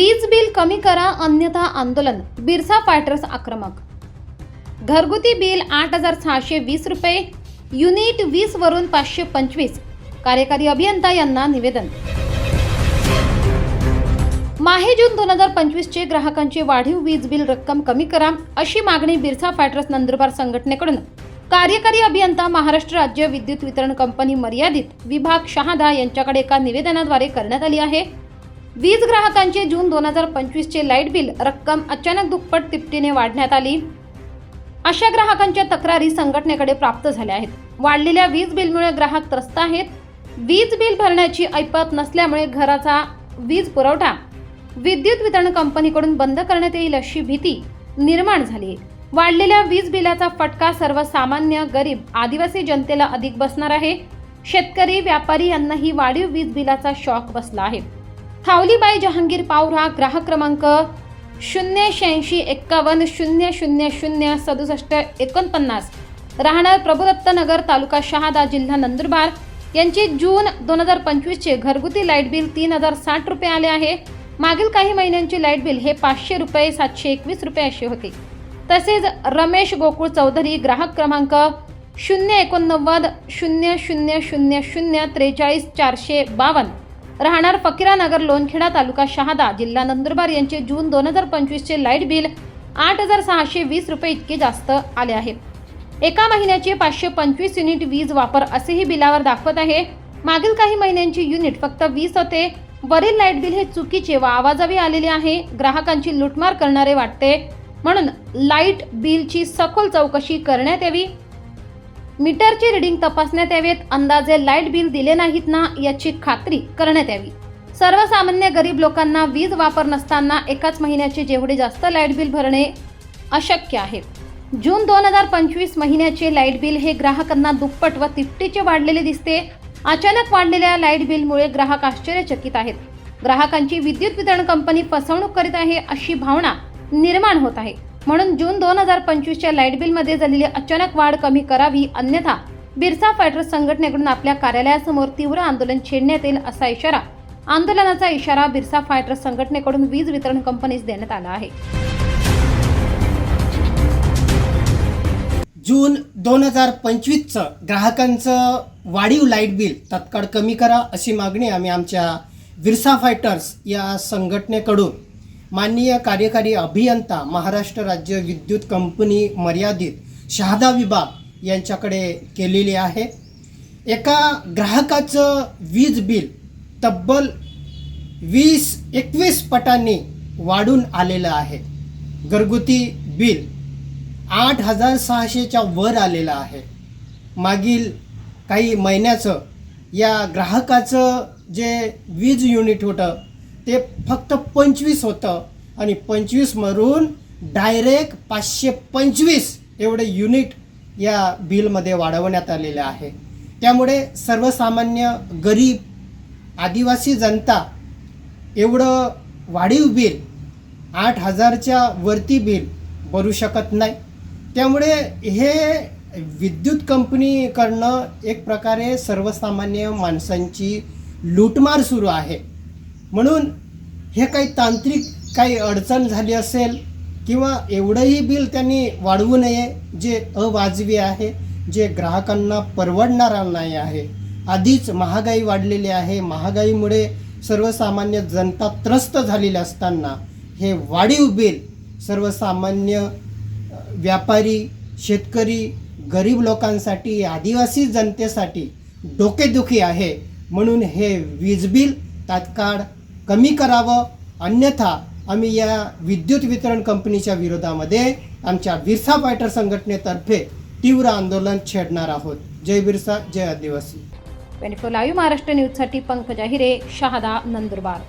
वीज बिल कमी करा अन्यथा आंदोलन बिरसा फायटर्स आक्रमक. घरगुती बिल आठ हजार सहाशे वीस रुपये युनिट वीस वरून पाचशे पंचवीस कार्यकारी अभियंता यांना निवेदन. माहे जून दोन हजार पंचवीसचे ग्राहकांचे वाढीव वीज बिल रक्कम कमी करा अशी मागणी बिरसा फायटर्स नंदुरबार संघटनेकडून. कार्यकारी अभियंता महाराष्ट्र राज्य विद्युत वितरण कंपनी मर्यादित विभाग शहादा यांच्याकडे एका निवेदनाद्वारे करण्यात आली आहे. वीज ग्राहकांचे जून दोन हजार पंचवीसचे लाइट बिल रक्कम अचानक दुप्पट तिपटीने वाढण्यात आली. अशा ग्राहकांच्या तक्रारी संघटनेकडे प्राप्त झाल्या आहेत. वाढलेल्या वीज बिलमुळे ग्राहक त्रस्त आहेत. वीज बिल भरण्याची ऐपत नसल्यामुळे घराचा वीज पुरवठा विद्युत वितरण कंपनीकडून बंद करण्यात येईल अशी भीती निर्माण झाली आहे. वाढलेल्या वीज बिलाचा फटका सर्वसामान्य गरीब आदिवासी जनतेला अधिक बसणार आहे. शेतकरी व्यापारी यांनाही वाढीव वीज बिलाचा शॉक बसला आहे. थावलीबाई जहांगीर पावरा ग्राहक क्रमांक शून्य शहाऐंशी एक्कावन्न शून्य शून्य शून्य सदुसष्ट एकोणपन्नास. राहणार प्रभुदत्त नगर तालुका शहादा जिल्हा नंदुरबार. यांचे जून दोन हजार पंचवीसचे घरगुती लाइट बिल तीन हजार साठ रुपये आले आहे. मागील काही महिन्यांचे लाइट बिल हे पाचशे रुपये सातशे एकवीस रुपये असे होते. तसेच रमेश गोकुळ चौधरी ग्राहक क्रमांक शून्य एकोणनव्वद शून्य शून्य शून्य शून्य त्रेचाळीस चारशे बावन्न. राहणार फकीरानगर लोणखेडा तालुका शहादा जिल्हा नंदुरबार यांचे जून दोन हजार पंचवीसचे लाइट बिल आठ हजार सहाशे वीस रुपये इतके जास्त आले आहे. एका महिन्याचे पाचशे पंचवीस युनिट वीज वापर असेही बिलावर दाखवत आहे. मागील काही महिन्यांची युनिट फक्त वीस होते. वरील लाइट बिल हे चुकीचे व आवाजावी आलेले आहे. ग्राहकांची लुटमार करणारे वाटते. म्हणून लाइट बिलची सखोल चौकशी करण्यात यावी. मीटरची रिडिंग तपासण्यात यावेत अंदाजे लाइट बिल दिले नाहीत ना याची खात्री करण्यात यावी. सर्वसामान्य गरीब लोकांना वीज वापर नसताना एकाच महिन्याचे जेवढे जास्त लाइट बिल भरणे अशक्य आहे. जून दोन हजार पंचवीस महिन्याचे लाइट बिल हे ग्राहकांना दुप्पट व तिपटीचे वाढलेले दिसते. अचानक वाढलेल्या लाइट बिलमुळे ग्राहक आश्चर्यचकित आहेत. ग्राहकांची विद्युत वितरण कंपनी फसवणूक करीत आहे अशी भावना निर्माण होत आहे. म्हणून जून दोन हजार पंचवीसच्या लाइट बिलमध्ये झालेली अचानक वाढ कमी करावी अन्यथा बिरसा फायटर्स संघटनेकडून आपल्या कार्यालयासमोर तीव्र आंदोलन छेडण्यात येईल असा इशारा आंदोलनाचा इशारा बिरसा फायटर्स संघटनेकडून वीज वितरण कंपनीस देण्यात आला आहे. जून दोन हजार पंचवीसचं ग्राहकांचं वाढीव लाइट बिल तत्काळ कमी करा अशी मागणी आम्ही आमच्या विरसा फायटर्स या संघटनेकडून माननीय कार्यकारी अभियंता महाराष्ट्र राज्य विद्युत कंपनी मर्यादित शहादा विभाग यांच्याकडे केलेली आहे. एका ग्राहकाचं वीज बिल तब्बल वीस एकवीस पटांनी वाढून आलेलं आहे. घरगुती बिल आठ हजार सहाशेच्या वर आलेलं आहे. मागील काही महिन्याचं या ग्राहकाचं जे वीज युनिट होतं ते फक्त पंचवीस होतं. आणि पंचवीसमधून डायरेक्ट पाचशे पंचवीस एवढे युनिट या बिलमध्ये वाढवण्यात आलेले आहे. त्यामुळे सर्वसामान्य गरीब आदिवासी जनता एवढं वाढीव बिल आठ हजारच्या वरती बिल भरू शकत नाही. त्यामुळे हे विद्युत कंपनीकडनं एक प्रकारे सर्वसामान्य माणसांची लूटमार सुरू आहे. म्हणून हे काही तांत्रिक काही अडचण झाली असेल किंवा एवढंही बिल त्यांनी वाढवू नये जे अवाजवी आहे जे ग्राहकांना परवडणारा नाही आहे. आधीच महागाई वाढलेली आहे. महागाईमुळे सर्वसामान्य जनता त्रस्त झालेली असताना हे वाढीव बिल सर्वसामान्य व्यापारी शेतकरी गरीब लोकांसाठी आदिवासी जनतेसाठी डोकेदुखी आहे. म्हणून हे वीज बिल तात्काळ कमी करावं. अन्यथा आम्ही या विद्युत वितरण कंपनीच्या विरोधामध्ये आमच्या बिरसा फायटर संघटनेतर्फे तीव्र आंदोलन छेडणार आहोत. जय बिरसा जय आदिवासी. ट्वेंटी फोर लाईव्ह महाराष्ट्र न्यूजसाठी पंकजा हिरे शहादा नंदुरबार.